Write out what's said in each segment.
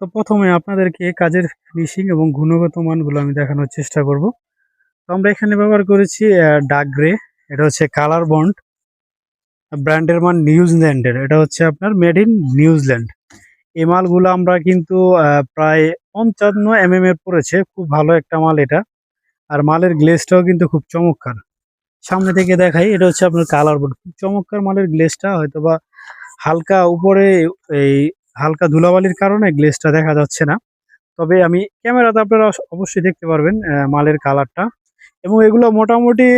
তো প্রথমে আপনাদেরকে কাজের ফিনিশিং এবং গুণগত মানগুলো আমি দেখানোর চেষ্টা করব। তো আমরা এখানে ব্যবহার করেছি ডার্ক গ্রে এটা হচ্ছে কালার বন্ড ব্র্যান্ডের মান নিউজিল্যান্ডের, এটা হচ্ছে আপনার মেড ইন নিউজিল্যান্ড। এই মালগুলো আমরা কিন্তু প্রায় পঞ্চান্ন এম এর পড়েছে, খুব ভালো একটা মাল এটা। আর মালের গ্লেজটাও কিন্তু খুব চমৎকার। সামনে থেকে দেখাই, এটা হচ্ছে আপনার কালার বোর্ড খুব চমৎকার মালের গ্লেজটা হয়তো বা হালকা উপরে এই হালকা ধুলাবালির কারণে গ্লেসটা দেখা যাচ্ছে না। তবে আমি ক্যামেরাতে আপনারা অবশ্যই দেখতে পারবেন মালের কালারটা। এবং এগুলো মোটামুটি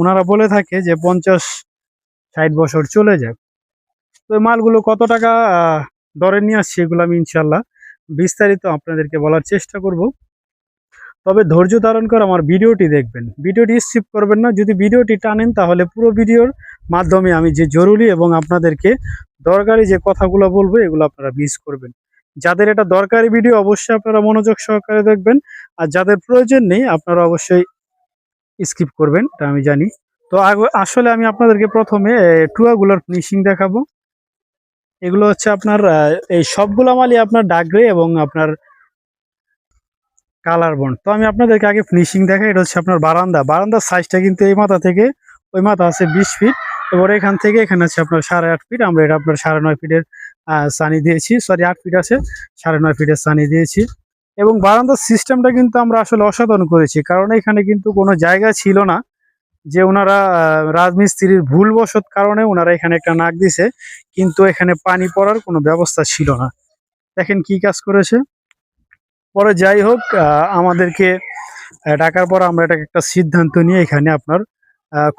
ওনারা বলে থাকে যে পঞ্চাশ ষাট বছর চলে যায় তো মালগুলো কত টাকা দরে নিয়ে আসছি এগুলো আমি ইনশাল্লাহ বিস্তারিত আপনাদেরকে বলার চেষ্টা করব। তবে ধৈর্য ধারণ করে আমার ভিডিওটি দেখবেন। ভিডিওটি স্কিপ করবেন না। যদি ভিডিওটি টানেন, তাহলে পুরো ভিডিওর মাধ্যমে আমি যে জরুরি এবং আপনাদেরকে দরকারি যে কথাগুলো বলব, এগুলো আপনারা মিস করবেন। যাদের এটা দরকারি ভিডিও, অবশ্যই আপনারা মনোযোগ সহকারে দেখবেন। আর যাদের প্রয়োজন নেই, আপনারা অবশ্যই স্কিপ করবেন, এটা আমি জানি। তো আসলে আমি আপনাদেরকে প্রথমে টুয়াগুলোর ফিনিশিং দেখাবো। এগুলো হচ্ছে আপনার এই সবগুলো মালই আপনার ডাগরে এবং আপনার কালার বন্ড। তো আমি আপনাদেরকে আগে ফিনিশিং দেখাই, এটা হচ্ছে আপনার বারান্দা। বারান্দার সাইজটা কিন্তু এই মাথা থেকে, ওই মাথা আছে বিশ ফিট এবার এখান থেকে এখানে আছে আপনার সাড়ে আট ফিট আমরা এটা আপনার সাড়ে নয় ফিটের সানি দিয়েছি। সরি আট ফিট আছে। সাড়ে নয় ফিটের সানি দিয়েছি। এবং বারান্দার সিস্টেমটা কিন্তু আমরা আসলে অসাধারণ করেছি। কারণ এখানে কিন্তু কোনো জায়গা ছিল না যে ওনারা রাজমিস্ত্রির ভুলবশত কারণে ওনারা এখানে একটা নাক দিছে। কিন্তু এখানে পানি পড়ার কোনো ব্যবস্থা ছিল না। দেখেন কি কাজ করেছে। পরে যাই হোক আমাদেরকে ডাকার পর আমরা এটাকে একটা সিদ্ধান্ত নিয়ে এখানে আপনার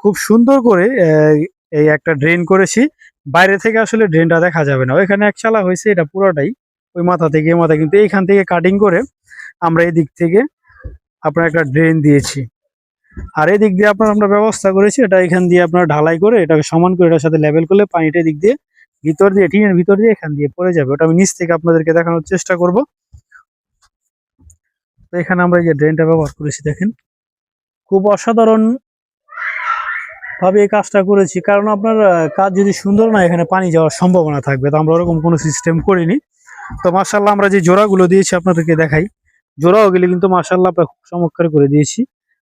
খুব সুন্দর করে এই একটা ড্রেন করেছি। বাইরে থেকে আসলে ড্রেনটা দেখা যাবে না। ওইখানে এক চালা হয়েছে, এটা পুরোটাই ওই মাথা থেকে মাথা। কিন্তু এইখান থেকে কাটিং করে আমরা এই দিক থেকে আপনার একটা ড্রেন দিয়েছি। আর এই দিক দিয়ে আপনার আমরা ব্যবস্থা করেছি, এটা এখান দিয়ে আপনার ঢালাই করে, এটাকে সমান করে, এটার সাথে লেভেল করলে পানিটা দিক দিয়ে, ভিতর দিয়ে, টিনের ভিতর দিয়ে এখান দিয়ে পড়ে যাবে। ওটা আমি নিচ থেকে আপনাদেরকে দেখানোর চেষ্টা করব। তো এখানে আমরা এই যে ড্রেনটা ব্যবহার করেছি, দেখেন। খুব অসাধারণ ভাবে এই কাজটা করেছি, কারণ আপনার কাজ যদি সুন্দর না, এখানে পানি যাওয়ার সম্ভাবনা থাকবে। তো আমরা ওরকম কোনো সিস্টেম করিনি। তো মার্শাল্লাহ আমরা যে জোড়াগুলো দিয়েছি আপনাদেরকে দেখাই, জোড়াও গেলে কিন্তু মার্শাল্লাহ আমরা খুব চমৎকার করে দিয়েছি।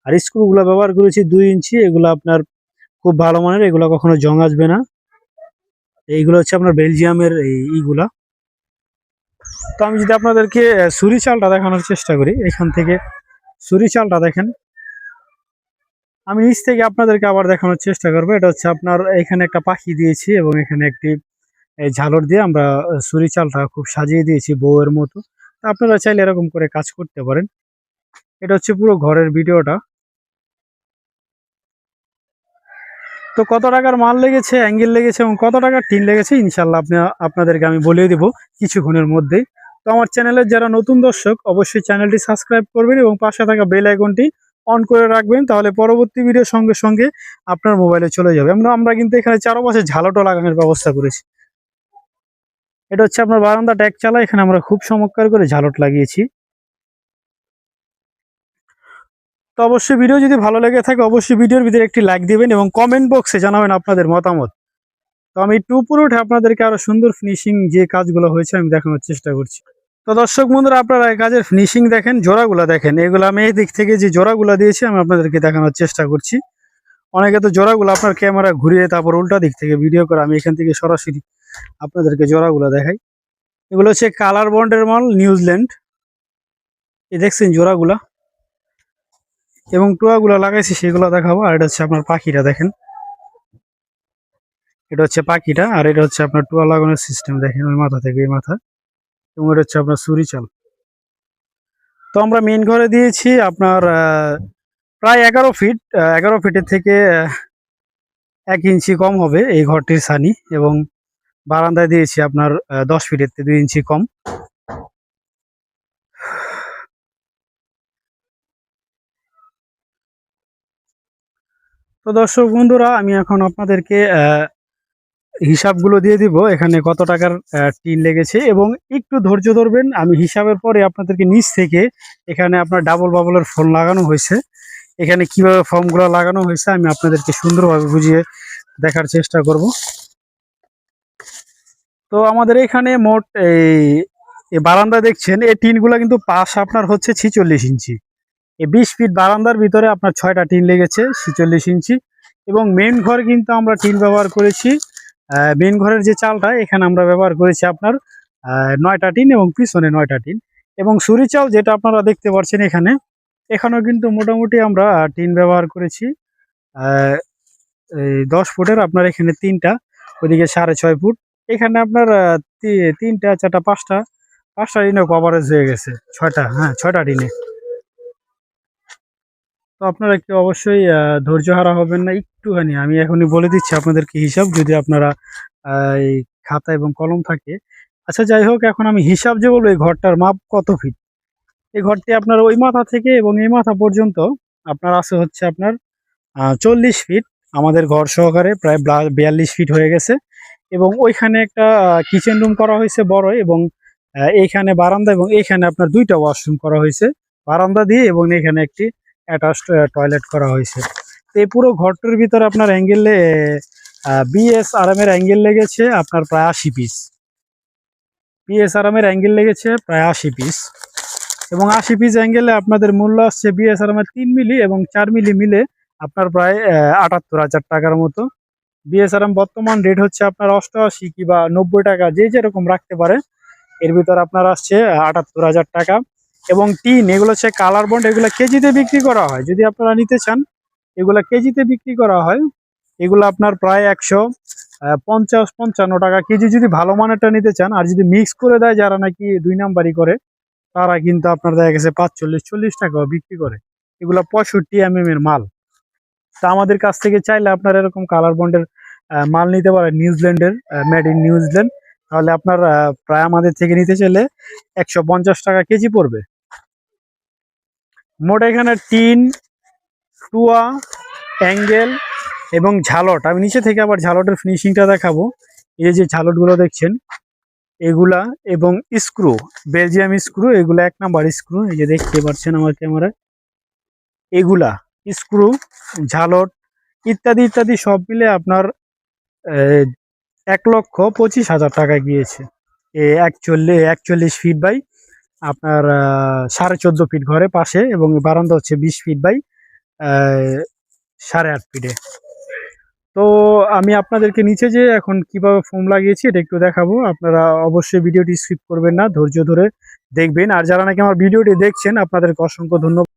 আর স্ক্রুগুলো ব্যবহার করেছি দুই ইঞ্চি, এগুলো আপনার খুব ভালো মানের, এগুলো কখনো জং আসবে না। এইগুলো হচ্ছে আপনার বেলজিয়ামের এই ইগুলা। তো আমি যদি আপনাদেরকে সুরি চালটা দেখানোর চেষ্টা করি, এখান থেকে সুরি চালটা দেখেন। আমি নিচ থেকে আপনাদেরকে আবার দেখানোর চেষ্টা করব। এটা হচ্ছে আপনার, এখানে একটা পাখি দিয়েছি এবং এখানে একটি ঝালর দিয়ে আমরা সুরি চালটা খুব সাজিয়ে দিয়েছি বউয়ের মতো। আপনারা চাইলে এরকম করে কাজ করতে পারেন। এটা হচ্ছে পুরো ঘরের ভিডিওটা। তো কত টাকার মাল লেগেছে অ্যাঙ্গেল লেগেছে এবং কত টাকার টিন লেগেছে ইনশাল্লাহ আপনি, আপনাদেরকে আমি বলে দেবো কিছুক্ষণের মধ্যেই। তো আমার চ্যানেলের যারা নতুন দর্শক, অবশ্যই চ্যানেলটি সাবস্ক্রাইব করবেন এবং পাশে থাকা বেল আইকনটি অন করে রাখবেন, তাহলে পরবর্তী ভিডিওর সঙ্গে সঙ্গে আপনার মোবাইলে চলে যাবে। আমরা আমরা কিন্তু এখানে চারপাশে ঝালটো লাগানোর ব্যবস্থা করেছি। এটা হচ্ছে আপনার বারান্দা ট্যাগ চালা, এখানে আমরা খুব চমৎকার করে ঝালট লাগিয়েছি। তো অবশ্যই ভিডিও যদি ভালো লেগে থাকে, অবশ্যই ভিডিওর ভিতরে একটি লাইক দিবেন এবং কমেন্ট বক্সে জানাবেন আপনাদের মতামত। তো আমি উপরে উঠে আপনাদেরকে আরও সুন্দর ফিনিশিং যে কাজগুলো হয়েছে, আমি দেখানোর চেষ্টা করছি। তো দর্শক বন্ধুরা, আপনারা এই কাজের ফিনিশিং দেখেন, জোড়াগুলো দেখেন। এগুলো আমি এই দিক থেকে যে জোড়াগুলো দিয়েছি, আমি আপনাদেরকে দেখানোর চেষ্টা করছি। অনেকে তো জোড়াগুলো আপনার ক্যামেরা ঘুরিয়ে তারপর উল্টা দিক থেকে ভিডিও করে, আমি এখান থেকে সরাসরি আপনাদেরকে জোড়াগুলো দেখাই। এগুলো হচ্ছে কালার বন্ডের মাল নিউজিল্যান্ড এই দেখছেন জোড়াগুলা। এবং টুয়াগুলো লাগাইছি, সেগুলো দেখাবো। আর এটা হচ্ছে আপনার পাখিটা, দেখেন। এটা হচ্ছে পাখিটা, আর এটা হচ্ছে আপনার টুয়া লাগানোর সিস্টেম দেখেন, ওই মাথা থেকে এই মাথা। এবং এটা হচ্ছে আপনার সুরি চাল। তো আমরা মেন ঘরে দিয়েছি আপনার প্রায় এগারো ফিট এগারো ফিটের থেকে এক ইঞ্চি কম হবে এই ঘরটির সানি এবং বারান্দায় দিয়েছি আপনার দশ ফিটের দুই ইঞ্চি কম। তো দর্শক বন্ধুরা, আমি এখন আপনাদেরকে হিসাবগুলো দিয়ে দিব। এখানে কত টাকার টিন লেগেছে এবং একটু ধৈর্য ধরবেন। আমি হিসাবের পরে আপনাদেরকে নিচ থেকে এখানে আপনার ডাবল বাবলের ফোন লাগানো হয়েছে। এখানে কীভাবে ফর্মগুলো লাগানো হয়েছে আমি আপনাদেরকে সুন্দরভাবে বুঝিয়ে দেখার চেষ্টা করব। তো আমাদের এখানে মোট এই বারান্দা দেখছেন, এই টিনগুলো কিন্তু পাশ আপনার হচ্ছে ছিচল্লিশ ইঞ্চি। এই বিশ ফিট বারান্দার ভিতরে আপনার ছয়টা টিন লেগেছে, ছিচল্লিশ ইঞ্চি। এবং মেন ঘর কিন্তু আমরা টিন ব্যবহার করেছি। মেন ঘরের যে চালটা, এখানে আমরা ব্যবহার করেছি আপনার নয়টা টিন এবং পিছনে নয়টা টিন। এবং সুরি চাল যেটা আপনারা দেখতে পাচ্ছেন এখানে, এখানেও কিন্তু মোটামুটি আমরা টিন ব্যবহার করেছি। দশ ফুটের আপনার এখানে তিনটা ওইদিকে সাড়ে ছয় ফুট। এখানে আপনার তিনটা, চারটা, পাঁচটা পাঁচটা টিনে কভারেজ হয়ে গেছে, ছয়টা হ্যাঁ ছয়টা টিনে। আপনারা একটু অবশ্যই ধৈর্য হারা হবেন না, একটুখানি। আমি এখনই বলে দিচ্ছি আপনাদেরকে হিসাব, যদি আপনারা এই খাতা এবং কলম থাকে। আচ্ছা যাই হোক, এখন আমি হিসাব যে বলব, এই ঘরটার মাপ কত ফিট? এই ঘরটি আপনার ওই মাথা থেকে এবং এই মাথা পর্যন্ত আপনার আছে হচ্ছে আপনার চল্লিশ ফিট। আমাদের ঘর সহকারে প্রায় বিয়াল্লিশ ফিট হয়ে গেছে। এবং ওইখানে একটা কিচেন রুম করা হয়েছে বড় এবং এইখানে বারান্দা এবং এইখানে আপনার দুইটা ওয়াশরুম করা হয়েছে। বারান্দা দিয়ে এবং এখানে একটি অ্যাটাচ টয়লেট করা হয়েছে। এই পুরো ঘরটার ভিতরে আপনার অ্যাঙ্গেলে বিএস আরামের অ্যাঙ্গেল লেগেছে আপনার প্রায় আশি পিস বিএস আরামের অ্যাঙ্গেল লেগেছে প্রায় আশি পিস এবং আশি পিস অ্যাঙ্গেলে আপনাদের মূল্য আসছে বিএস আরামের তিন মিলি এবং চার মিলি মিলে আপনার প্রায় আটাত্তর হাজার টাকার মতো। বিএসআরএম বর্তমান রেট হচ্ছে আপনার অষ্টআশি কিংবা নব্বই টাকা, যে যেরকম রাখতে পারে। এর ভিতর আপনার আসছে আটাত্তর হাজার টাকা। এবং টিন, এগুলো হচ্ছে কালার বন্ড, এগুলো কেজিতে বিক্রি করা হয়। যদি আপনারা নিতে চান, এগুলো কেজিতে বিক্রি করা হয়। এগুলো আপনার প্রায় একশো পঞ্চাশ, পঞ্চান্ন টাকা কেজি। যদি ভালো মানেরটা নিতে চান, আর যদি মিক্স করে দেয় যারা নাকি দুই নাম্বারই করে, তারা কিন্তু আপনার দেখা গেছে পাঁচচল্লিশ, চল্লিশ টাকাও বিক্রি করে। এগুলো পঁয়ষট্টি এম এর মাল। তা আমাদের কাছ থেকে চাইলে আপনার এরকম কালার বন্ডের মাল নিতে পারেন, নিউজিল্যান্ডের মেড ইন নিউজিল্যান্ড। তাহলে আপনার প্রায় আমাদের থেকে নিতে চাইলে একশো পঞ্চাশ টাকা কেজি পড়বে। মোট এখানে টিন, টুয়া, অ্যাঙ্গেল এবং ঝালট। আমি নিচে থেকে আবার ঝালটের ফিনিশিংটা দেখাবো। এই যে ঝালটগুলো দেখছেন, এগুলা এবং স্ক্রু, বেলজিয়াম স্ক্রু, এগুলা এক নাম্বার স্ক্রু। এই যে দেখতে পাচ্ছেন আমার ক্যামেরায়। এগুলা স্ক্রু, ঝালট ইত্যাদি ইত্যাদি সব মিলে আপনার এক লক্ষ পঁচিশ হাজার টাকা গিয়েছে। এ, একচল্লিশ একচল্লিশ ফিট বাই আপনার সাড়ে চোদ্দ ফিট ঘরে পাশে এবং বারান্দা হচ্ছে বিশ ফিট বাই সাড়ে আট ফিটে তো আমি আপনাদেরকে নিচে যে এখন কীভাবে ফোম লাগিয়েছি এটা একটু দেখাবো। আপনারা অবশ্যই ভিডিওটি স্কিপ করবেন না, ধৈর্য ধরে দেখবেন। আর যারা নাকি আমার ভিডিওটি দেখছেন, আপনাদেরকে অসংখ্য ধন্যবাদ।